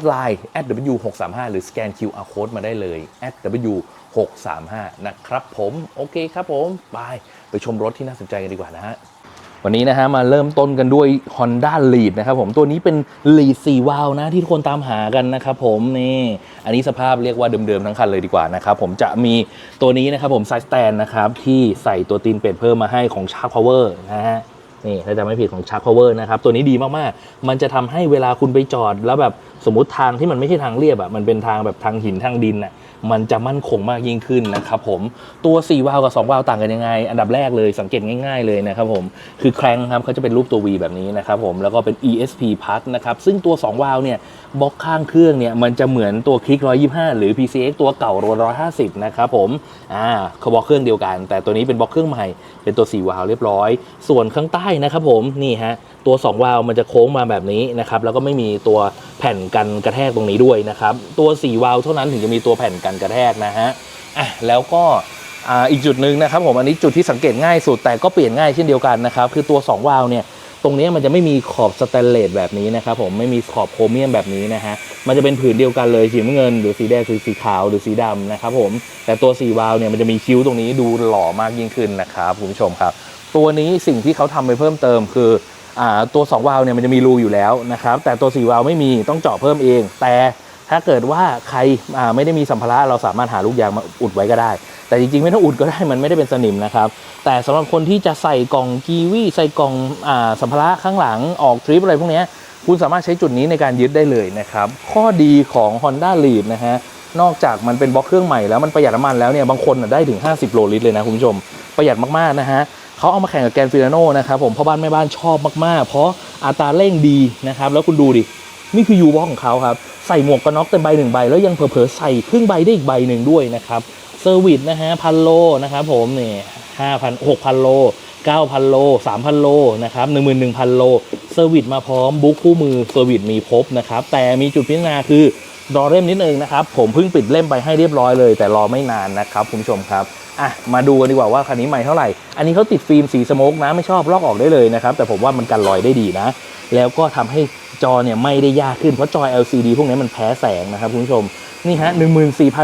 ดไลน์ @w635 หรือสแกน QR code มาได้เลย @w635 นะครับผม โอเคครับผม ไป ไปชมรถที่น่าสนใจกันดีกว่านะฮะวันนี้นะฮะมาเริ่มต้นกันด้วย Honda Lead นะครับผมตัวนี้เป็น Lead 4วาล์วนะที่ทุกคนตามหากันนะครับผมนี่อันนี้สภาพเรียกว่าเดิมๆทั้งคันเลยดีกว่านะครับผมจะมีตัวนี้นะครับผมไซส์ stand นะครับที่ใส่ตัวตีนเป็ดเพิ่มมาให้ของ Shark Power นะฮะ นี่ถ้าจะไม่ผิดของชาร์จพาวเวอร์นะครับ ตัวนี้ดีมากๆ มันจะทำให้เวลาคุณไปจอดแล้วแบบสมมติทางที่มันไม่ใช่ทางเรียบอะมันเป็นทางแบบทางหินทางดินอะ มันจะมั่นคงมากยิ่งขึ้นนะครับผมตัว4วาล์วกับ2วาล์วต่างกันยังไง อันดับแรกเลยสังเกตง่าย ๆเลยนะครับผมคือแครงครับเขาจะเป็นรูปตัว V แบบนี้นะครับผมแล้วก็เป็น ESP Plus นะครับซึ่งตัว 2 วาล์วเนี่ยบล็อกข้างเครื่องเนี่ยมันจะเหมือนตัวคลิก 125 หรือ PCX ตัวเก่า150 นะครับผมอ่าเขาบล็อกเครื่องเดียวกัน แต่ตัวนี้เป็นบล็อกเครื่องใหม่เป็นตัว4วาล์วเรียบร้อย ส่วนข้างใต้นะครับผมนี่ฮะตัว 2 วาล์วมันจะโค้งมาแบบนี้นะครับแล้วก็ไม่มีตัว ผ่นกันกระแทกตรงนี้ด้วยนะครับ ตัว 4 วาล์วเท่านั้นถึงจะมีตัวแผ่นกันกระแทกนะฮะอะแล้วก็อ่าอีกจุดหนึ่งนะครับผมอันนี้จุดที่สังเกตง่ายสุดแต่ก็เปลี่ยนง่ายเช่นเดียวกันนะครับคือตัว 2 วาล์วเนี่ยตรงนี้มันจะไม่มีขอบสแตนเลสแบบนี้นะครับผมไม่มีขอบโครเมียมแบบนี้นะฮะมันจะเป็นผืนเดียวกันเลยสีเงิน หรือสีแดงหรือสีขาวหรือสีดำนะครับผมแต่ตัว4วาล์วเนี่ยมันจะมีคิ้วตรงนี้ดูหล่อมากยิ่งขึ้นนะครับคุณผู้ชมครับ ตัวนี้สิ่งที่เขาทำไปเพิ่มเติมคือ ตัว2วาล์วเนี่ยมันจะมีรูอยู่แล้วนะครับแต่ตัว4วาล์วไม่มีต้องเจาะเพิ่มเอง แต่ถ้าเกิดว่าใครไม่ได้มีสัมภาระเราสามารถหาลูกยางมาอุดไว้ก็ได้ แต่จริงๆไม่ต้องอุดก็ได้มันไม่ได้เป็นสนิมนะครับแต่สำหรับคนที่จะใส่กล่องกีวีใส่กล่องอสัมภาระข้างหลังออกทริปอะไรพวกนี้คุณสามารถใช้จุดนี้ในการยึดได้เลยนะครับข้อดีของ Honda Lead นะฮะนอกจากมันเป็นบล็อกเครื่องใหม่แล้วมันประหยัดน้ำมันแล้วเนี่ยบางคนได้ถึง 50 โลลิตรเลยนะคุณผู้ชมประหยัดมากๆนะฮะ เขาเอามาแข่งกับแกนฟิลาโนนะครับผมพ่อบ้านแม่บ้านชอบมากๆ เพราะอัตราเร่งดีนะครับ แล้วคุณดูดิ นี่คือยูบอของเขาครับ ใส่หมวกกันน็อกเต็มใบหนึ่งใบ แล้วยังเผลอๆใส่ครึ่งใบได้อีกใบหนึ่งด้วยนะครับเซอร์วิสนะฮะพันโลนะครับผมนี่ห้าพันหกพันโลเก้าพันโลสามพันโลนะครับหนึ่งหมื่นหนึ่งพันโลเซอร์วิสมาพร้อมบุ๊กคู่มือเซอร์วิสมีครบนะครับแต่มีจุดพิจารณาคือรอเล่มนิดนึงนะครับ ผมเพิ่งปิดเล่มไปให้เรียบร้อยเลย แต่รอไม่นานนะครับคุณผู้ชมครับ อะมาดูกันดีกว่าว่าคันนี้ใหม่เท่าไหร่ อันนี้เขาติดฟิล์มสีสโมกนะไม่ชอบลอกออกได้เลยนะครับ แต่ผมว่ามันกันรอยได้ดีนะ แล้วก็ทำให้จอเนี่ยไม่ได้ยากขึ้น เพราะจอ LCD พวกนี้มันแพ้แสงนะครับคุณผู้ชม นี่ฮะ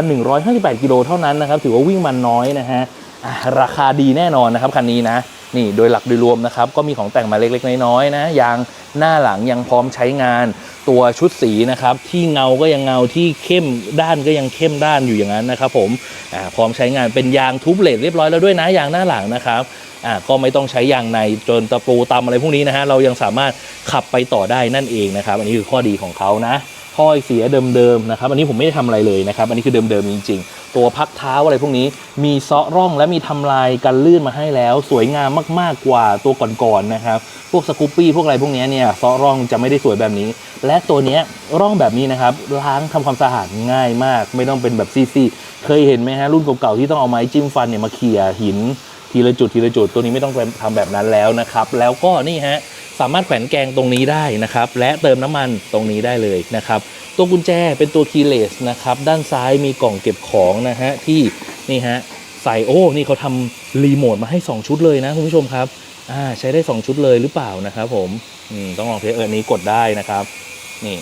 14,158 กิโลเท่านั้นนะครับ ถือว่าวิ่งมันน้อยนะฮะอะราคาดีแน่นอนนะครับคันนี้นะ นี่โดยหลักโดยรวมนะครับ ก็มีของแต่งมาเล็กๆ น้อยๆนะยางหน้าหลังยังพร้อมใช้งาน ตัวชุดสีนะครับที่เงาก็ยังเงาที่เข้มด้านก็ยังเข้มด้านอยู่อย่างนั้นนะครับผมอ่าพร้อมใช้งานเป็นยางทูบเลดเรียบร้อยแล้วด้วยนะยางหน้าหลังนะครับอ่าก็ไม่ต้องใช้ยางในจนตะปูตำอะไรพวกนี้นะฮะเรายังสามารถขับไปต่อได้นั่นเองนะครับ อันนี้คือข้อดีของเขานะท่อไอเสียเดิมๆนะครับ อันนี้ผมไม่ได้ทำอะไรเลยนะครับ อันนี้คือเดิมๆจริงๆ ตัวพักเท้าอะไรพวกนี้ มีเซาะร่องและมีทำลายกันลื่นมาให้แล้ว สวยงามมากๆกว่าตัวก่อนๆนะครับ พวกสกูปปี้พวกอะไรพวกนี้เนี่ยเซาะร่องจะไม่ได้สวยแบบนี้ และตัวเนี้ยร่องแบบนี้นะครับล้างทำความสะอาดง่ายมาก ไม่ต้องเป็นแบบซี่ๆเคยเห็นไหมฮะรุ่นเก่าๆที่ต้องเอาไม้จิ้มฟันเนี่ยมาเขี่ยหินทีละจุดทีละจุดตัวนี้ไม่ต้องทำแบบนั้นแล้วนะครับ แล้วก็นี่ฮะ สามารถแขวนแกงตรงนี้ได้นะครับ และเติมน้ำมันตรงนี้ได้เลยนะครับ ตัวกุญแจเป็นตัวคีย์เลสนะครับ ด้านซ้ายมีกล่องเก็บของนะฮะที่นี่ฮะใส่โอ้นี่เขาทำรีโมทมาให้ 2 ชุดเลยนะคุณผู้ชมครับอ่าใช้ได้ 2 ชุดเลยหรือเปล่านะครับผมอืมต้องลองเทสเอออนนี้กดได้นะครับ นี่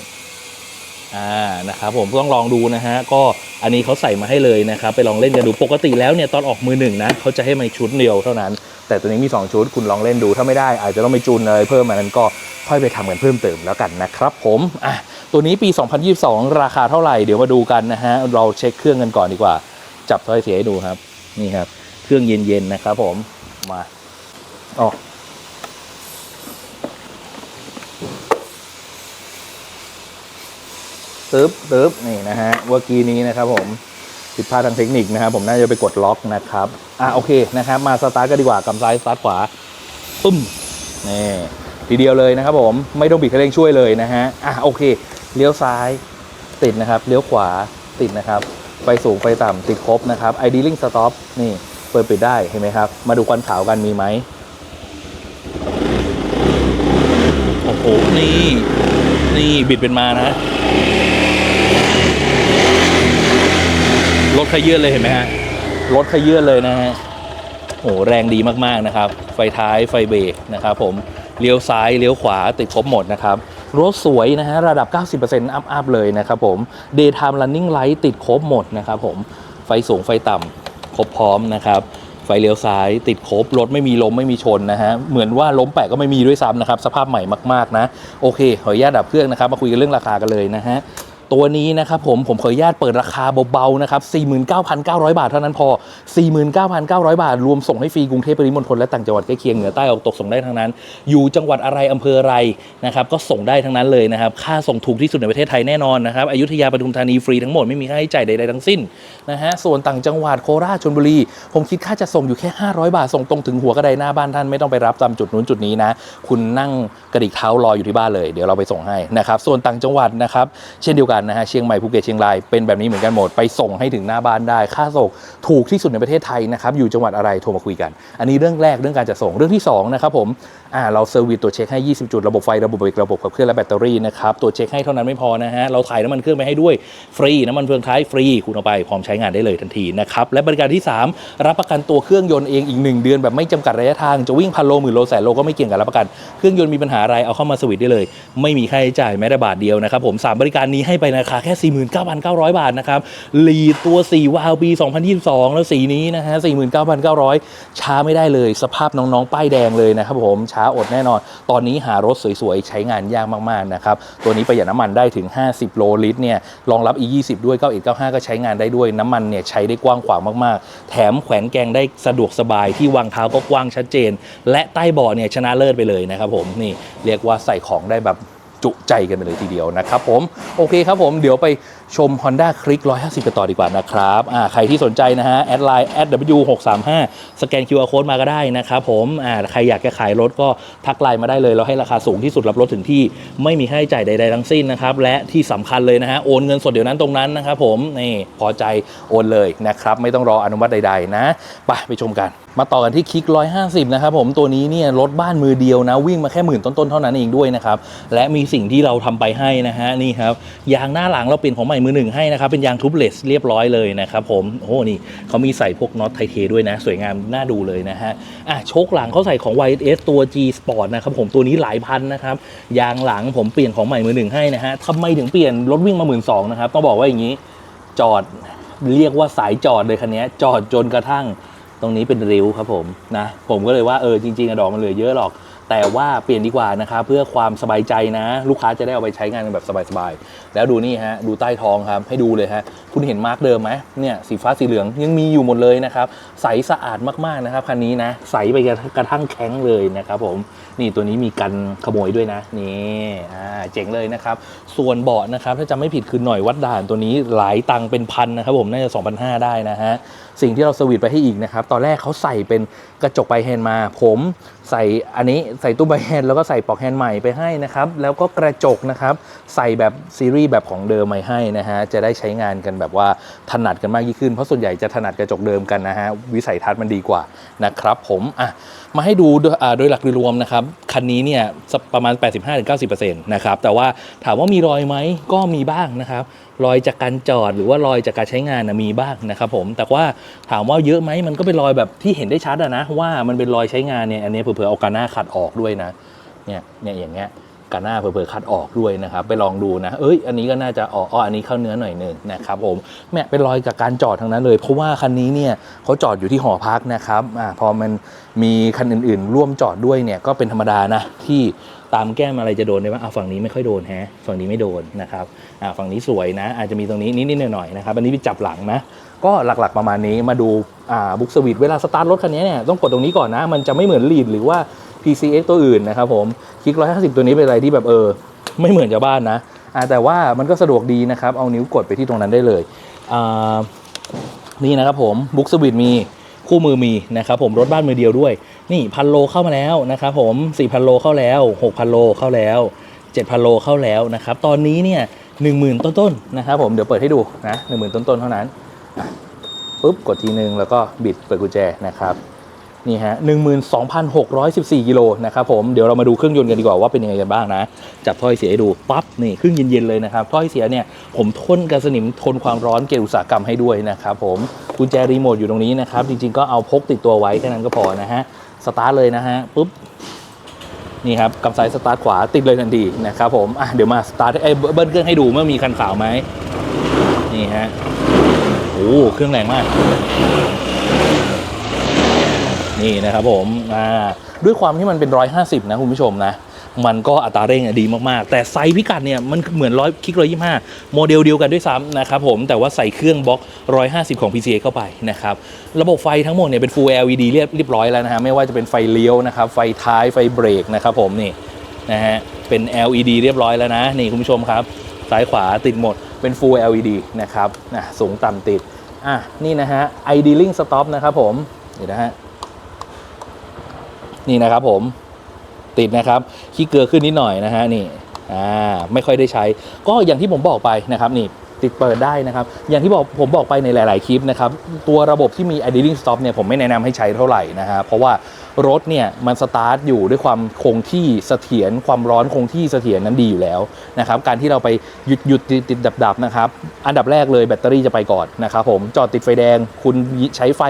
อ่านะครับผมต้องลองดูนะฮะก็อันนี้เขาใส่มาให้เลยนะครับ ไปลองเล่นกันดูปกติแล้วเนี่ยตอนออกมือหนึ่งนะเขาจะให้มาชุดเดียวเท่านั้น แต่ตัวนี้มี 2 ชุดคุณลองเล่นดูถ้าไม่ได้อาจจะต้องไปจูนอะไรเพิ่มอันนั้นก็ค่อยไปทำกันเพิ่มเติมแล้วกันนะครับผมอะตัวนี้ปี 2022 ราคาเท่าไหร่เดี๋ยวมาดูกันนะฮะเราเช็คเครื่องกันก่อนดีกว่า จับถ้อยเสียให้ดูครับ นี่ครับ เครื่องเย็นๆนะครับผมมาอ๋อตึ๊บตึ๊บนี่นะฮะเมื่อกี้นี้นะครับผม ผิดพลาดทางเทคนิคนะครับผมน่าจะไปกดล็อกนะครับอะโอเคนะครับมาสตาร์ทกันดีกว่ากำซ้ายสตาร์ทขวาปึ้มนี่ทีเดียวเลยนะครับผมไม่ต้องบิดคันเร่งช่วยเลยนะฮะอะโอเคเลี้ยวซ้ายติดนะครับเลี้ยวขวาติดนะครับไฟสูงไฟต่ำติดครบนะครับ idling stop นี่เปิดปิดได้เห็นไหมครับ มาดูควันขาวกันมีไหมโอ้โหนี่ นี่บิดเป็นมานะ รถขยื่นเลยเห็นไหมฮะรถขยื่นเลยนะฮะโอ้โหแรงดีมากๆนะครับ ไฟท้ายไฟเบรกนะครับผมเลี้ยวซ้ายเลี้ยวขวาติดครบหมดนะครับรถสวยนะฮะระดับ 90%อัพอัพเลยนะครับผม daytime running light ติดครบหมดนะครับผมไฟสูงไฟต่ำครบพร้อมนะครับไฟเลี้ยวซ้ายติดครบรถไม่มีล้มไม่มีชนนะฮะเหมือนว่าล้มแปะก็ไม่มีด้วยซ้ำนะครับ สภาพใหม่มากๆนะ โอเคขออนุญาตดับเครื่องนะครับ มาคุยกันเรื่องราคากันเลยนะฮะ ตัวนี้นะครับผมผมขออนุญาตเปิดราคาเบาๆนะครับ 49,900 บาทเท่านั้นพอ 49,900 บาท รวมส่งให้ฟรีกรุงเทพปริมณฑลและต่างจังหวัดใกล้เคียงเหนือใต้ออกตกส่งได้ทั้งนั้น อยู่จังหวัดอะไรอำเภออะไรนะครับก็ส่งได้ทั้งนั้นเลยนะครับ ค่าส่งถูกที่สุดในประเทศไทยแน่นอนนะครับอยุธยาปทุมธานีฟรีทั้งหมดไม่มีค่าใช้จ่ายใดๆทั้งสิ้นนะฮะส่วนต่างจังหวัดโคราชชลบุรี ผมคิดค่าจะส่งอยู่แค่ 500 บาทส่งตรงถึงหัวกระไดหน้าบ้านท่านไม่ต้องไปรับตามจุดนู้นจุดนี้นะ คุณนั่งกระดิกเท้ารออยู่ที่บ้านเลยเดี๋ยวเราไปส่งให้นะครับส่วนต่างจังหวัดนะครับเช่นเดียวกันนะฮะเชียงใหม่ภูเก็ตเชียงรายเป็นแบบนี้เหมือนกันหมดไปส่งให้ถึงหน้าบ้านได้ ค่าส่งถูกที่สุดในประเทศไทยนะครับอยู่จังหวัดอะไรโทรมาคุยกัน อันนี้เรื่องแรกเรื่องการจะส่งเรื่องที่สองนะครับผมอ่าเราเซอร์วิสตรวจเช็คให้ 20 จุดระบบไฟระบบเบรกระบบขับเคลื่อนและแบตเตอรี่นะครับตรวจเช็คให้เท่านั้นไม่พอนะฮะเราถ่ายน้ำมันเครื่องไปให้ด้วยฟรีน้ำมันเฟืองท้ายฟรีคุณเอาไปพร้อมใช้งานได้เลยทันทีนะครับและบริการที่ 3 รับประกันตัวเครื่องยนต์เองอีก 1 เดือนแบบไม่จำกัดระยะทางจะวิ่งพันโลหมื่นโลแสนโลก็ไม่เกี่ยงกับรับประกันเครื่องยนต์มีปัญหาอะไรเอาเข้ามาสวิตได้เลย ไม่มีค่าใช้จ่ายแม้แต่บาทเดียวนะครับผมสามบริการนี้ให้ไปในราคาแค่ 49,900 บาทนะครับลีตัว 4 วาล์วปี 2022 แล้วสีนี้นะฮะ 49,900 ช้าไม่ได้เลย สภาพน้องๆ ป้ายแดงเลยนะครับผมช้าอดแน่นอน ตอนนี้หารถสวยๆ ใช้งานยากมากๆนะครับตัวนี้ประหยัดน้ำมันได้ถึง 50 โลลิตรเนี่ยรองรับ E20 ด้วย 9195 ก็ใช้งานได้ด้วยน้ำมันเนี่ยใช้ได้กว้างขวางมากๆ แถมแขวนแกงได้สะดวกสบายที่วางเท้าก็กว้างชัดเจน และใต้เบาะเนี่ยชนะเลิศไปเลยนะครับผมนี่เรียกว่าใส่ของได้แบบ จุใจกันไปเลยทีเดียวนะครับผมโอเคครับผมเดี๋ยวไป ชม Honda Click 150 กันต่อดีกว่านะครับใครที่สนใจนะฮะ แอดไลน์ w635 สแกน QR Code มาก็ได้นะครับผมใครอยากจะขายรถก็ทักไลน์มาได้เลย เราให้ราคาสูงที่สุดรับรถถึงที่ไม่มีค่าใช้จ่ายใด ๆ ทั้งสิ้นนะครับ และที่สำคัญเลยนะฮะ โอนเงินสดเดี๋ยวนั้นตรงนั้นนะครับผมนี่พอใจโอนเลยนะครับ ไม่ต้องรออนุมัติใด ๆ นะ ไปไปชมกัน มาต่อกันที่คลิก 150 นะครับผมตัวนี้เนี่ยรถบ้านมือเดียวนะ วิ่งมาแค่หมื่นต้นๆเท่านั้นเองด้วยนะครับและมีสิ่งที่เราทำไปให้นะฮะนี่ครับยางหน้าหลังเราเปลี่ยนของใหม่มือหนึ่งให้นะครับ เป็นยางทูบเลสเรียบร้อยเลยนะครับผมโอ้โหนี่เขามีใส่พวกน็อตไทเทด้วยนะ สวยงามน่าดูเลยนะฮะอะโชคหลังเขาใส่ของ YS ตัว G Sport นะครับผมตัวนี้หลายพันนะครับ ยางหลังผมเปลี่ยนของใหม่มือหนึ่งให้นะฮะทำไมถึงเปลี่ยนรถวิ่งมาหมื่นสองนะครับต้องบอกว่าอย่างนี้จอดเรียกว่าสายจอดเลยคันนี้จอดจนกระทั่งตรงนี้เป็นริ้วครับผมนะผมก็เลยว่าเออจริงๆอะดอกมันเหลือเยอะหรอก แต่ว่าเปลี่ยนดีกว่านะครับเพื่อความสบายใจนะ ลูกค้าจะได้เอาไปใช้งานกันแบบสบายๆ แล้วดูนี่ฮะ ดูใต้ท้องครับให้ดูเลยฮะ คุณเห็นมาร์กเดิมไหมเนี่ยสีฟ้าสีเหลืองยังมีอยู่หมดเลยนะครับ ใสสะอาดมากๆนะครับคันนี้นะ ใสไปกระทั่งแข็งเลยนะครับผมนี่ตัวนี้มีกันขโมยด้วยนะนี่อ่าเจ๋งเลยนะครับ ส่วนเบาะนะครับถ้าจำไม่ผิดคือหน่อยวัดด่านตัวนี้หลายตังเป็นพันนะครับผมน่าจะ2,500 ได้นะฮะสิ่งที่เราสวิตไปให้อีกนะครับ ตอนแรกเขาใส่เป็นกระจกใบแฮนด์มา ผมใส่อันนี้ใส่ตู้ใบแฮนด์แล้วก็ใส่ปลอกแฮนด์ใหม่ไปให้นะครับ แล้วก็กระจกนะครับ ใส่แบบซีรีส์แบบของเดิมมาให้นะฮะจะได้ใช้งานกันแบบว่าถนัดกันมากยิ่งขึ้นเพราะส่วนใหญ่จะถนัดกระจกเดิมกันนะฮะวิสัยทัศน์มันดีกว่านะครับ ผมอะ มาให้ดูโดยหลักโดยรวมนะครับ คันนี้เนี่ยประมาณ 85-90%นะครับ แต่ว่าถามว่ามีรอยไหมก็มีบ้างนะครับ รอยจากการจอดหรือว่ารอยจากการใช้งานนะมีบ้างนะครับผมแต่ว่าถามว่าเยอะไหมมันก็เป็นรอยแบบที่เห็นได้ชัดอะนะว่ามันเป็นรอยใช้งานเนี่ยอันนี้เผื่อๆเอากาหน้าขัดออกด้วยนะเนี่ยเนี่ยอย่างเงี้ย กาหน้าเผื่อๆขัดออกด้วยนะครับ ไปลองดูนะ เอ้ย อันนี้ก็น่าจะออกอ๋ออันนี้เข้าเนื้อหน่อยหนึ่งนะครับผมแม่เป็นรอยจากการจอดทั้งนั้นเลย เพราะว่าคันนี้เนี่ยเขาจอดอยู่ที่หอพักนะครับอ่าพอมันมีคันอื่นๆ ร่วมจอดด้วยเนี่ยก็เป็นธรรมดานะที่ตามแก้มอะไรจะโดนได้บ้างอะฝั่งนี้ไม่ค่อยโดนแฮะฝั่งนี้ไม่โดนนะครับอ่าฝั่งนี้สวยนะ อาจจะมีตรงนี้นิดๆหน่อยๆนะครับอันนี้เป็นจับหลังนะก็หลักๆประมาณนี้มาดูอ่าบุ๊กสวิตเวลาสตาร์ทรถคันนี้เนี่ยต้องกดตรงนี้ก่อนนะ มันจะไม่เหมือนลีดหรือว่า PCX ตัวอื่นนะครับผมคลิก 150 ตัวนี้เป็นอะไรที่แบบเออ ไม่เหมือนชาวบ้านนะแต่ว่ามันก็สะดวกดีนะครับ เอานิ้วกดไปที่ตรงนั้นได้เลยนี่นะครับผมบุ๊กสวิตมีคู่มือมีนะครับผมรถบ้านมือเดียวด้วย นี่พันโลเข้ามาแล้วนะครับผม4,000โลเข้าแล้ว 6,000 โลเข้าแล้ว 7,000 โลเข้าแล้วนะครับตอนนี้เนี่ย10,000 ต้นๆนะครับผมเดี๋ยวเปิดให้ดูนะ10,000 ต้นๆเท่านั้นปุ๊บกดทีนึงแล้วก็บิดเปิดกุญแจนะครับ นี่ฮะ12,614กิโลนะครับผมเดี๋ยวเรามาดูเครื่องยนต์กันดีกว่าว่าเป็นยังไงกันบ้างนะ จับถ้อยเสียให้ดูปั๊บนี่เครื่องเย็นๆเลยนะครับถ้อยเสียเนี่ยผมทนกับสนิมทนความร้อนเกณฑ์อุตสาหกรรมให้ด้วยนะครับผมกุญแจรีโมทอยู่ตรงนี้นะครับจริงๆก็เอาพกติดตัวไว้แค่นั้นก็พอนะฮะสตาร์ทเลยนะฮะปุ๊บนี่ครับกำซ้ายสตาร์ทขวาติดเลยทันทีนะครับผมอะเดี๋ยวมาสตาร์ทไอ้เบิ้ลเครื่องให้ดูเมื่อมีคันขาวไหมนี่ฮะโอ้เครื่องแรงมาก นี่นะครับผมด้วยความที่มันเป็น 150 นะคุณผู้ชมนะ มันก็อัตราเร่งดีมากๆ แต่ไซส์พิกัดเนี่ยมันเหมือนร้อยคลิกร้อยยี่ห้าโมเดลเดียวกันด้วยซ้ำนะครับผมแต่ว่าใส่เครื่องบล็อก 150 ของ PCA เข้าไปนะครับระบบไฟทั้งหมดเนี่ยเป็น Full LED เรียบเรียบร้อยแล้วนะฮะไม่ว่าจะเป็นไฟเลี้ยวนะครับไฟท้ายไฟเบรกนะครับผมนี่นะฮะเป็น LED เรียบร้อยแล้วนะนี่คุณผู้ชมครับซ้ายขวาติดหมดเป็น Full LED นะครับนะสูงต่ำติดอะนี่นะฮะ idling stop นะครับผมนี่นะฮะ นี่นะครับผมติดนะครับขี้เกลือขึ้นนิดหน่อยนะฮะนี่อ่าไม่ค่อยได้ใช้ ก็อย่างที่ผมบอกไปนะครับนี่ ติดเปิดได้นะครับ อย่างที่บอกผมบอกไปในหลาย ๆ คลิปนะครับ ตัวระบบที่มี idling stop เนี่ยผมไม่แนะนำให้ใช้เท่าไหร่นะฮะเพราะว่ารถเนี่ยมันสตาร์ทอยู่ด้วยความคงที่เสถียรความร้อนคงที่เสถียรนั้นดีอยู่แล้วนะครับการที่เราไปหยุดหยุดติดติดดับดับนะครับอันดับแรกเลยแบตเตอรี่จะไปก่อนนะครับผมจอดติดไฟแดง คุณใช้ไฟ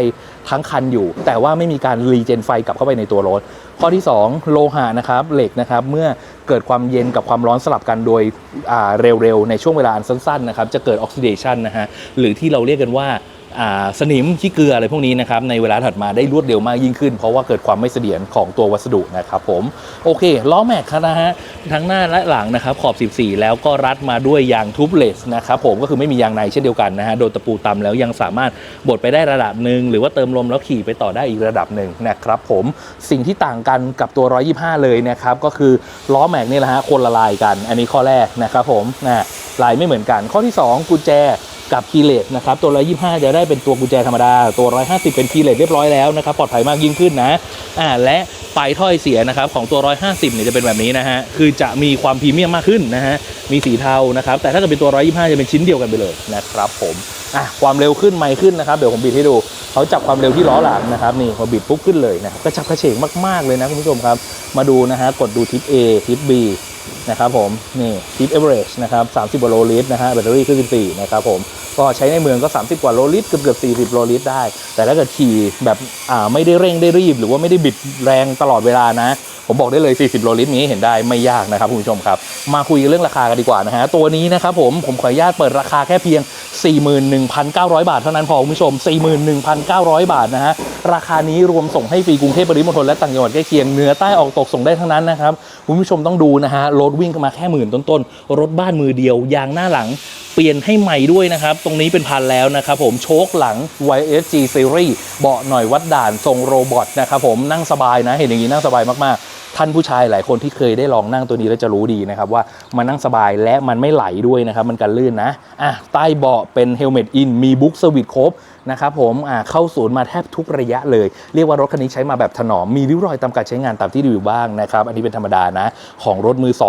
ทั้งคันอยู่ แต่ว่าไม่มีการรีเจนไฟกลับเข้าไปในตัวรถ ข้อที่ 2 โลหะนะครับเหล็กนะครับเมื่อ เกิดความเย็นกับความร้อนสลับกันโดยเร็วๆ ในช่วงเวลาอันสั้นๆนะครับจะเกิดออกซิเดชันนะฮะหรือที่เราเรียกกันว่า สนิมขี้เกลืออะไรพวกนี้นะครับในเวลาถัดมาได้รวดเร็วมากยิ่งขึ้น เพราะว่าเกิดความไม่เสถียรของตัววัสดุนะครับผมโอเคล้อแม็กนะฮะทั้งหน้าและหลังนะครับขอบ 14 แล้วก็รัดมาด้วยยางทูบเลสนะครับผมก็คือไม่มียางในเช่นเดียวกันนะฮะโดนตะปูตำแล้วยังสามารถบดไปได้ระดับหนึ่งหรือว่าเติมลมแล้วขี่ไปต่อได้อีกระดับหนึ่งนะครับผมสิ่งที่ต่างกันกับตัว 125 เลยนะครับก็คือล้อแม็กนี่แหละฮะคนละลายกัน อันนี้ข้อแรกนะครับผมนะลายไม่เหมือนกัน ข้อที่ 2 กุญแจ กับคีเลสนะครับตัว125จะได้เป็นตัวกุญแจธรรมดา ตัว150เป็นคีเลสเรียบร้อยแล้วนะครับปลอดภัยมากยิ่งขึ้นนะอ่าและปลายถ้อยเสียนะครับของตัว 150 เนี่ยจะเป็นแบบนี้นะฮะ คือจะมีความพรีเมียมมากขึ้นนะฮะ มีสีเทานะครับ แต่ถ้าเกิดเป็นตัว 125 จะเป็นชิ้นเดียวกันไปเลยนะครับผม อะ ความเร็วขึ้นไม่ขึ้นนะครับ เดี๋ยวผมบิดให้ดู เขาจับความเร็วที่ล้อหลังนะครับ นี่พอบิดปุ๊บขึ้นเลยนะครับกระชับกระเฉงมากๆเลยนะคุณผู้ชมครับ มาดูนะฮะ กดดูทิป A ทิป B นะครับผม นี่ทิปเอเวอเรจนะครับ 30กว่าโลลิตรนะฮะ แบตเตอรี่ขึ้น14นะครับผม ก็ใช้ในเมืองก็ 30 กว่าโลลิตรเกือบเกือบ40 โลลิตรได้ แต่ถ้าเกิดขี่แบบอ่าไม่ได้เร่งได้รีบ หรือว่าไม่ได้บิดแรงตลอดเวลานะ ผมบอกได้เลย 40 โลลิตรนี้เห็นได้ไม่ยากนะครับคุณผู้ชมครับ มาคุยกันเรื่องราคากันดีกว่านะฮะ ตัวนี้นะครับผมผมขออนุญาตเปิดราคาแค่เพียง 41,900 บาทเท่านั้นพอคุณผู้ชม 41,900 บาทนะฮะราคานี้รวมส่งให้ฟรีกรุงเทพปริมณฑลและต่างจังหวัดใกล้เคียงเหนือใต้ออกตกส่งได้ทั้งนั้นนะครับคุณผู้ชมต้องดูนะฮะรถวิ่งมาแค่หมื่นต้นๆรถบ้านมือเดียวยางหน้าหลัง ปลี่ยนให้ใหม่ด้วยนะครับ ตรงนี้เป็นพันแล้วนะครับผมโชคหลัง YSG Series เบาะหน่อยวัดด่านทรงโรบอทนะครับผมนั่งสบายนะ เห็นอย่างนี้นั่งสบายมากๆท่านผู้ชายหลายคนที่เคยได้ลองนั่งตัวนี้แล้วจะรู้ดีนะครับว่ามันนั่งสบายและมันไม่ไหลด้วยนะครับ มันกันลื่นนะอะใต้เบาะเป็นเฮลเมตอินมีบุ๊กสวิตครบ นะครับผมเข้าศูนย์มาแทบทุกระยะเลย เรียกว่ารถคันนี้ใช้มาแบบถนอม มีริ้วรอยตามการใช้งานตามที่รีวิวบ้างนะครับ อันนี้เป็นธรรมดานะ ของรถมือ 2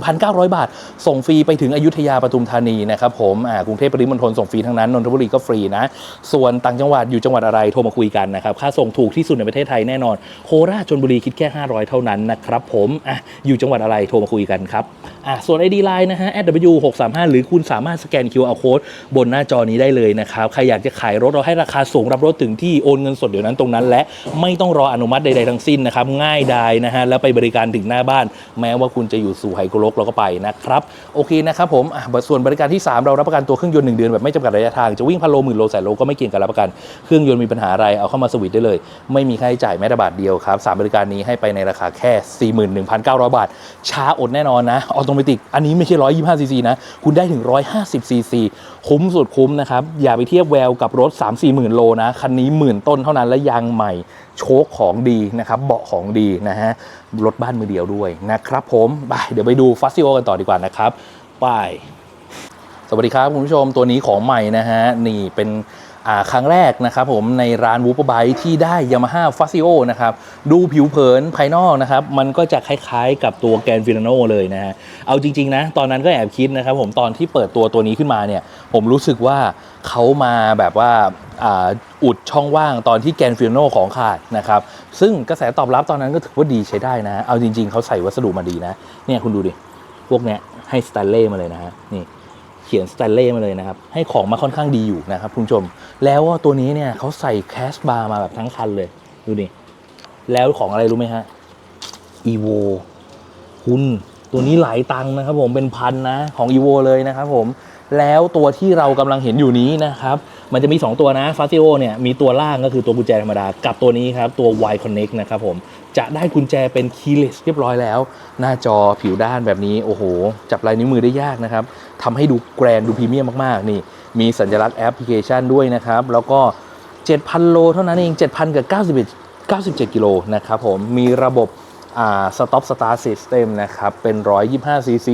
41,900 บาท ส่งฟรีไปถึงอยุธยาปทุมธานีนะครับผมกรุงเทพปริมณฑลส่งฟรีทั้งนั้นนนทบุรีก็ฟรีนะ ส่วนต่างจังหวัดอยู่จังหวัดอะไรโทรมาคุยกันนะครับค่าส่งถูกที่สุดในประเทศไทยแน่นอนโคราชชนบุรีคิดแค่ 500 เท่านั้นนะครับผมอะอยู่จังหวัดอะไรโทรมาคุยกันครับอะส่วน ID Line นะฮะ @w635 หรือคุณสามารถสแกน QR Code บนหน้าจอนี้ได้เลยนะครับใครอยากจะขายรถเราให้ราคาสูงรับรถถึงที่โอนเงินสดเดี๋ยวนั้นตรงนั้น และไม่ต้องรออนุมัติใดๆทั้งสิ้นนะครับง่ายดายนะฮะแล้วไปบริการถึงหน้าบ้าน แม้ว่าคุณจะอยู่สู่ไฮโกลกเราก็ไปนะครับโอเคนะครับผมส่วนบริการที่ 3 เรารับประกันตัวเครื่องยนต์หนึ่งเดือนแบบไม่จำกัดระยะทางจะวิ่งพันโลหมื่นโลแสนโลก็ไม่เกี่ยงกับรับประกันเครื่องยนต์มีปัญหาอะไรเอาเข้ามาสวิตได้เลย ไม่มีค่าใช้จ่ายแม้แต่บาทเดียวครับสามบริการนี้ให้ไปในราคาแค่ 41,900 บาท ช้าอดแน่นอนนะออโตเมติกอันนี้ไม่ใช่125ซีซีนะคุณได้ถึง150ซีซีคุ้มสุดคุ้มนะครับอย่าไปเทียบแววกับรถ 3-4หมื่นโลนะ คันนี้หมื่นต้นเท่านั้นและยางใหม่โชคของดีนะครับ เบาะของดีนะฮะ รถบ้านมือเดียวด้วยนะครับผม ไปเดี๋ยวไปดูฟัสซิโอกันต่อดีกว่านะครับ ไป สวัสดีครับคุณผู้ชมตัวนี้ของใหม่นะฮะ นี่เป็น ครั้งแรกนะครับผมในร้านวูปไบที่ได้ Yamaha f a s i o นะครับดูผิวเผินภายนอกนะครับมันก็จะคล้ายๆกับตัวแกนฟิลโนเลยนะฮะเอาจริงๆนะตอนนั้นก็แอบคิดนะครับผมตอนที่เปิดตัวตัวนี้ขึ้นมาเนี่ยผมรู้สึกว่าเขามาแบบว่าอุดช่องว่างตอนที่แกนฟิลโนของขาดนะครับซึ่งกระแสตอบรับตอนนั้นก็ถือว่าดีใช้ได้นะ เอาจริงๆเขาใส่วัสดุมาดีนะเนี่ยคุณดูดิพวกเนี้ยให้สแตนเล่มาเลยนะฮะนี่ ขียนสแตนเล่มาเลยนะครับ ให้ของมาค่อนข้างดีอยู่นะครับคุณผู้ชม แล้วว่าตัวนี้เนี่ยเขาใส่แคสบาร์มาแบบทั้งคันเลย ดูนี่แล้วของอะไรรู้ไหมฮะอีโวคุณตัวนี้หลายตังค์นะครับผมเป็นพันนะของอีโวเลยนะครับผม แล้วตัวที่เรากำลังเห็นอยู่นี้นะครับ มันจะมี 2 ตัวนะ f a s i o เนี่ยมีตัวล่างก็คือตัวกุญแจธรรมดา กับตัวนี้ครับ ตัว Y Connect นะครับผม จะได้กุญแจเป็น keyless เรียบร้อยแล้ว หน้าจอผิวด้านแบบนี้ โอ้โห จับลายนิ้วมือได้ยากนะครับทำให้ดูแกรนดูพรีเมียมมาก ๆ นี่ มีสัญลักษณ์แอปพลิเคชันด้วยนะครับ แล้วก็ 7,000 โลเท่านั้นเอง 7,000 กับ 91 97 กิโลนะครับผมมีระบบอ่า stop start system นะครับเป็น 125 cc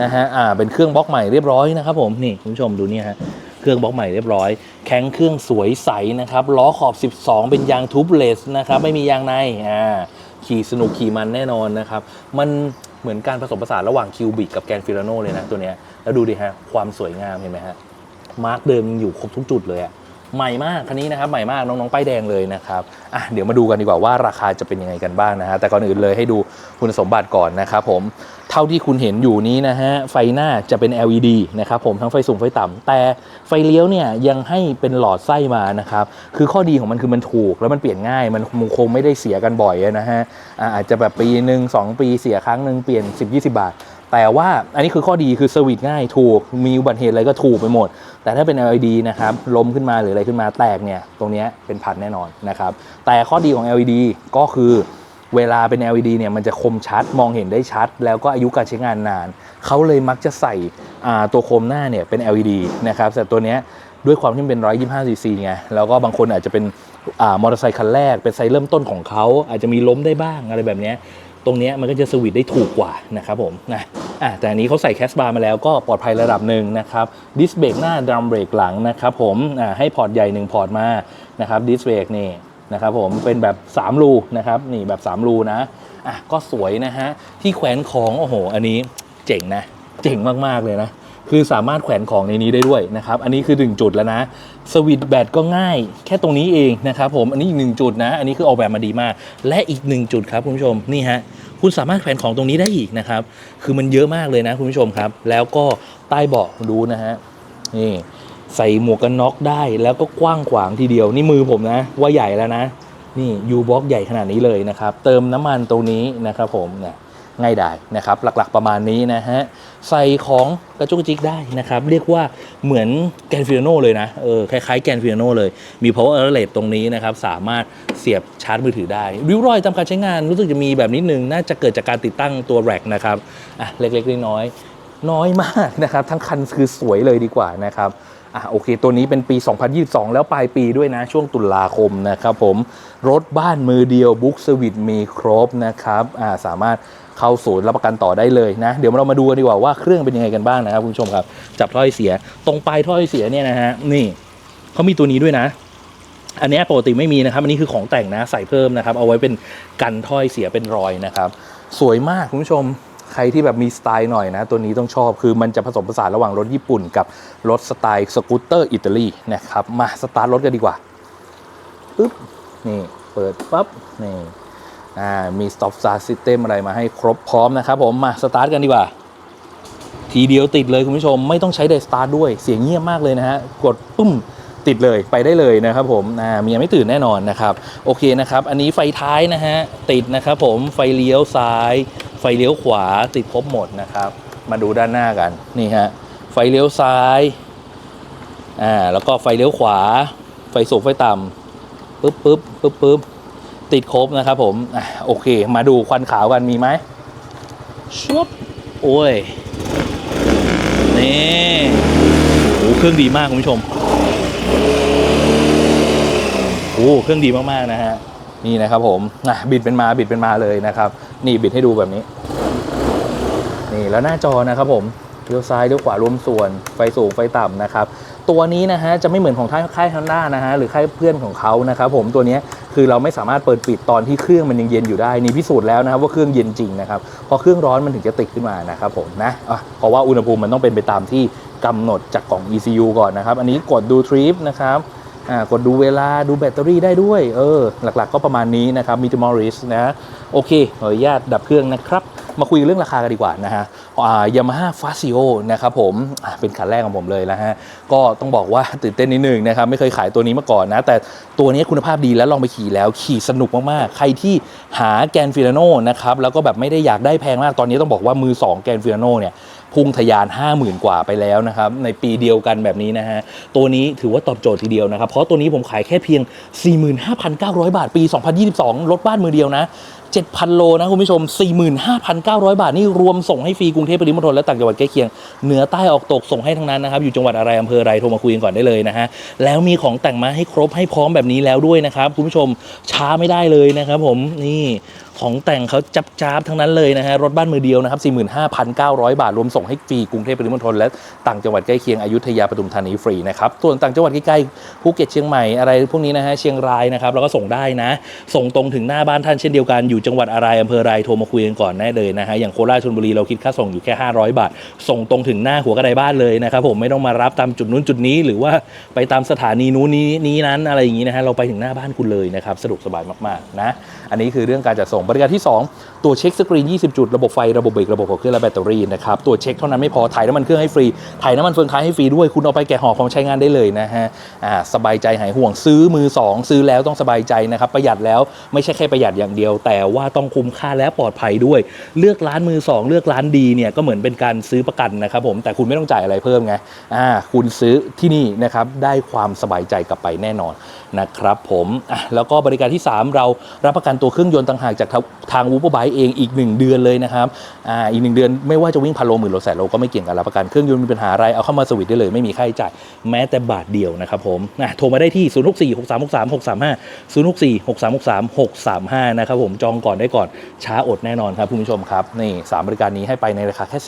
นะฮะอ่าเป็นเครื่องบล็อกใหม่เรียบร้อยนะครับผมนี่คุณผู้ชมดูนี่ฮะเครื่องบล็อกใหม่เรียบร้อย แข็งเครื่องสวยใสนะครับล้อขอบ 12 เป็นยางทูบเลสนะครับไม่มียางในอ่าขี่สนุกขี่มันแน่นอนนะครับมันเหมือนการผสมผสานระหว่างคิวบิกกับแกนฟิลาโนเลยนะตัวเนี้ยแล้วดูดิฮะความสวยงามเห็นไหมฮะมาร์กเดิมยังอยู่ครบทุกจุดเลยอะ ใหม่มากคันนี้นะครับใหม่มากน้องๆป้ายแดงเลยนะครับอะเดี๋ยวมาดูกันดีกว่าว่าราคาจะเป็นยังไงกันบ้างนะฮะแต่ก่อนอื่นเลยให้ดูคุณสมบัติก่อนนะครับผมเท่าที่คุณเห็นอยู่นี้นะฮะไฟหน้าจะเป็น LED นะครับผมทั้งไฟสูงไฟต่ำแต่ไฟเลี้ยวเนี่ยยังให้เป็นหลอดไส้มานะครับคือข้อดีของมันคือมันถูกแล้วมันเปลี่ยนง่ายมันคงไม่ได้เสียกันบ่อยนะฮะอะอาจจะแบบปีหนึ่งสองปีเสียครั้งหนึ่งเปลี่ยน 10-20 บาท แต่ว่าอันนี้คือข้อดีคือสวิตช์ง่ายถูก มีอุบัติเหตุอะไรก็ถูกไปหมด แต่ถ้าเป็น LED นะครับล้มขึ้นมาหรืออะไรขึ้นมาแตกเนี่ย ตรงนี้เป็นพันแน่นอนนะครับ แต่ข้อดีของ LED ก็คือเวลาเป็น LED เนี่ยมันจะคมชัดมองเห็นได้ชัด แล้วก็อายุการใช้งานนาน เขาเลยมักจะใส่ตัวโคมหน้าเนี่ยเป็น LED นะครับแต่ตัวนี้ด้วยความที่เป็น 125 cc ไง แล้วก็บางคนอาจจะเป็นอมอเตอร์ไซค์คันแรก เป็นไซส์เริ่มต้นของเขาอาจจะมีล้มได้บ้างอะไรแบบนี้ ตรงนี้มันก็จะสวิตได้ถูกกว่านะครับผมนะอะแต่อันนี้เขาใส่แคสบาร์มาแล้วก็ปลอดภัยระดับหนึ่งนะครับดิสเบรกหน้าดรัมเบรกหลังนะครับผมอะให้พอร์ตใหญ่ 1 พอร์ตมานะครับดิสเบรกนี่นะครับผมเป็นแบบ 3 รูนะครับนี่แบบ 3 รูนะอะก็สวยนะฮะที่แขวนของโอ้โห อันนี้เจ๋งนะ เจ๋งมากๆเลยนะคือสามารถแขวนของในนี้ได้ด้วยนะครับ อันนี้คือหนึ่งจุดแล้วนะ สวิตแบตก็ง่ายแค่ตรงนี้เองนะครับผมอันนี้อีกหนึ่งจุดนะ อันนี้คือออกแบบมาดีมาก และอีกหนึ่งจุดครับคุณผู้ชมนี่ฮะคุณสามารถแขวนของตรงนี้ได้อีกนะครับ คือมันเยอะมากเลยนะคุณผู้ชมครับ แล้วก็ใต้เบาะดูนะฮะนี่ใส่หมวกกันน็อกได้แล้วก็กว้างขวางทีเดียว นี่มือผมนะ ว่าใหญ่แล้วนะ นี่ยูบ็อกใหญ่ขนาดนี้เลยนะครับ เติมน้ำมันตรงนี้นะครับผมเนี่ย ง่ายดายนะครับหลักๆประมาณนี้นะฮะใส่ของกระจุกกระจิกได้นะครับ เรียกว่าเหมือนแกนฟิโนเลยนะเออคล้ายๆแกนฟิโนเลยมี power outlet ตรงนี้นะครับ สามารถเสียบชาร์จมือถือได้ ริ้วรอยตามการใช้งานรู้สึกจะมีแบบนิดนึง น่าจะเกิดจากการติดตั้งตัวแร็กนะครับอะเล็กๆน้อยๆน้อยมากนะครับ ทั้งคันคือสวยเลยดีกว่านะครับอะโอเค ตัวนี้เป็นปี 2022 แล้วปลายปีด้วยนะ ช่วงตุลาคมนะครับผม รถบ้านมือเดียวบุ๊กสวิตมีครบนะครับอ่าสามารถ เข้าศูนย์รับประกันต่อได้เลยนะ เดี๋ยวเรามาดูกันดีกว่าว่าเครื่องเป็นยังไงกันบ้างนะครับคุณผู้ชมครับ จับถ้อยเสียตรงปลายถ้อยเสียเนี่ยนะฮะนี่เขามีตัวนี้ด้วยนะ อันนี้ปกติไม่มีนะครับ อันนี้คือของแต่งนะใส่เพิ่มนะครับ เอาไว้เป็นกันถ้อยเสียเป็นรอยนะครับ สวยมากคุณผู้ชมใครที่แบบมีสไตล์หน่อยนะ ตัวนี้ต้องชอบคือมันจะผสมผสานระหว่างรถญี่ปุ่นกับรถสไตล์สกูตเตอร์อิตาลีนะครับมาสตาร์ทรถกันดีกว่าปึ๊บนี่เปิดปั๊บนี่ อ่ามี stop start system อะไรมาให้ครบพร้อมนะครับผมมาสตาร์ทกันดีกว่า ทีเดียวติดเลยคุณผู้ชมไม่ต้องใช้เดสตาร์ด้วยเสียงเงียบมากเลยนะฮะกดปุ้มติดเลยไปได้เลยนะครับผมอ่ามียังไม่ตื่นแน่นอนนะครับ โอเคนะครับ อันนี้ไฟท้ายนะฮะติดนะครับผมไฟเลี้ยวซ้าย ไฟเลี้ยวขวาติดครบหมดนะครับ มาดูด้านหน้ากันนี่ฮะไฟเลี้ยวซ้ายอ่าแล้วก็ไฟเลี้ยวขวา ไฟสูงไฟต่ำปึ๊บปึ๊บปึ๊บปึ๊บ ติดครบนะครับผมอโอเค มาดูควันขาวกันมีไหมชุบโอ้ย นี่โอ้เครื่องดีมากคุณผู้ชมโอ้เครื่องดีมากๆนะฮะ นี่นะครับผมอะบิดเป็นมาบิดเป็นมาเลยนะครับ นี่บิดให้ดูแบบนี้ นี่แล้วหน้าจอนะครับผมเลี้ยวซ้ายเลี้ยวขวารวมส่วนไฟสูงไฟต่ำนะครับ ตัวนี้นะฮะจะไม่เหมือนของค่ายฮอนด้านะฮะหรือค่ายเพื่อนของเขานะครับผมตัวนี้คือเราไม่สามารถเปิดปิดตอนที่เครื่องมันยังเย็นอยู่ได้นี่พิสูจน์แล้วนะครับว่าเครื่องเย็นจริงนะครับพอเครื่องร้อนมันถึงจะติดขึ้นมานะครับผมนะะเพราะว่าอุณหภูมิมันต้องเป็นไปตามที่กำหนดจากกล่อง ECU ก่อนนะครับอันนี้กดดูทริปนะครับอ่ากดดูเวลาดูแบตเตอรี่ได้ด้วย เออ หลักๆก็ประมาณนี้นะครับมิติมอริสนะ โอเค ขออนุญาตดับเครื่องนะครับ มาคุยเรื่องราคากันดีกว่านะฮะยามาฮ่าฟาซิโอนะครับผมเป็นคันแรกของผมเลยนะฮะก็ต้องบอกว่าตื่นเต้นนิดนึงนะครับไม่เคยขายตัวนี้มาก่อนนะ แต่ตัวนี้คุณภาพดีแล้วลองไปขี่แล้วขี่สนุกมากๆ ใครที่หาแกนฟิลาโนนะครับแล้วก็แบบไม่ได้อยากได้แพงมากตอนนี้ต้องบอกว่ามือ 2 แกนฟิลาโนเนี่ยพุ่งทะยาน 50,000 กว่าไปแล้วนะครับ ในปีเดียวกันแบบนี้นะฮะ ตัวนี้ถือว่าตอบโจทย์ทีเดียวนะครับ เพราะตัวนี้ผมขายแค่เพียง 45,900 บาท ปี 2022รถบ้านมือเดียวนะ 7,000 โลนะคุณผู้ชม 45,900 บาท นี่รวมส่งให้ฟรีกรุงเทพปริมณฑลและต่างจังหวัดใกล้เคียง เหนือใต้ออกตกส่งให้ทั้งนั้นนะครับ อยู่จังหวัดอะไรอำเภออะไรโทรมาคุยกันก่อนได้เลยนะฮะ แล้วมีของแต่งมาให้ครบให้พร้อมแบบนี้แล้วด้วยนะครับคุณผู้ชมช้าไม่ได้เลยนะครับผมนี่ ของแต่งเขาจับจ้าบทั้งนั้นเลยนะฮะรถบ้านมือเดียวนะครับ 45,900 บาท รวมส่งให้ฟรีกรุงเทพปริมณฑลและต่างจังหวัดใกล้เคียงอยุธยาปทุมธานีฟรีนะครับส่วนต่างจังหวัดใกล้ๆภูเก็ตเชียงใหม่อะไรพวกนี้นะฮะเชียงรายนะครับเราก็ส่งได้นะ ส่งตรงถึงหน้าบ้านท่านเช่นเดียวกันอยู่จังหวัดอะไรอำเภออะไรโทรมาคุยกันก่อนได้เลยนะฮะอย่างโคราชชลบุรีเราคิดค่าส่งอยู่แค่ 500 บาท ส่งตรงถึงหน้าหัวกระไดบ้านเลยนะครับผมไม่ต้องมารับตามจุดนู้นจุดนี้ หรือว่าไปตามสถานีนู้นนี้นี้นั้นอะไรอย่างนี้นะฮะเราไปถึงหน้าบ้านคุณเลยนะครับสะดวกสบายมากๆนะอันนี้คือเรื่องการจัดส่งบริการที่ 2 ตัวเช็คสกรีน 20 จุด ระบบไฟ ระบบเบรก ระบบขับเคลื่อนและแบตเตอรี่นะครับ ตัวเช็คเท่านั้นไม่พอ ถ่ายน้ำมันเครื่องให้ฟรี ถ่ายน้ำมันเฟืองท้ายให้ฟรีด้วย คุณเอาไปแกะห่อพร้อมใช้งานได้เลยนะฮะ อ่า สบายใจหายห่วง ซื้อมือสองซื้อแล้วต้องสบายใจนะครับ ประหยัดแล้ว ไม่ใช่แค่ประหยัดอย่างเดียว แต่ว่าต้องคุ้มค่าและปลอดภัยด้วย เลือกร้านมือสองเลือกร้านดีเนี่ย ก็เหมือนเป็นการซื้อประกันนะครับผม แต่คุณไม่ต้องจ่ายอะไรเพิ่มไง อ่า คุณซื้อที่นี่นะครับ ได้ความสบายใจกลับไปแน่นอน นะครับผมแล้วก็บริการที่ 3 เรารับประกันตัวเครื่องยนต์ต่างหากจากทางวูบไบเองอีก 1 เดือนเลยนะครับอ่าอีก1เดือนไม่ว่าจะวิ่งพันโลหมื่นโลแสนโลก็ไม่เกี่ยงกันรับประกันเครื่องยนต์มีปัญหาอะไรเอาเข้ามาสวิตได้เลยไม่มีค่าใช้จ่ายแม้แต่บาทเดียวนะครับผมอะโทรมาได้ที่ 0 6 4 6 3 6 3 6 3 5 0 6 4 6 3 6 3 6 3 5 นะครับผมจองก่อนได้ก่อนช้าอดแน่นอนครับคุณผู้ชมครับนี่สามบริการนี้ให้ไปในราคาแค่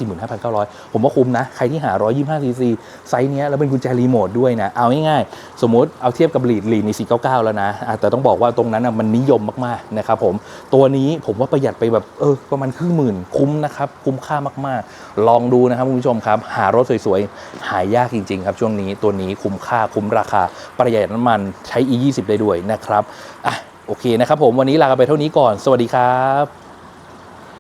45,900 ผมว่าคุ้มนะ ใครที่หา 125ซีซีไซส์เนี้ยแล้วเป็นกุญแจรีโมทด้วยนะเอาง่ายๆสมมติเอาเทียบกับลีดลีดใน499 แล้วนะอะแต่ต้องบอกว่าตรงนั้นนะมันนิยมมากๆนะครับผมตัวนี้ผมว่าประหยัดไปแบบเออประมาณครึ่งหมื่นคุ้มนะครับคุ้มค่ามากๆ ลองดูนะครับคุณผู้ชมครับ หารถสวยๆ หายากจริง ๆ ครับ ช่วงนี้ตัวนี้คุ้มค่าคุ้มราคา ประหยัดน้ำมันใช้ E20 ได้ด้วยนะครับอะโอเคนะครับผมวันนี้ลากไปเท่านี้ก่อน สวัสดีครับ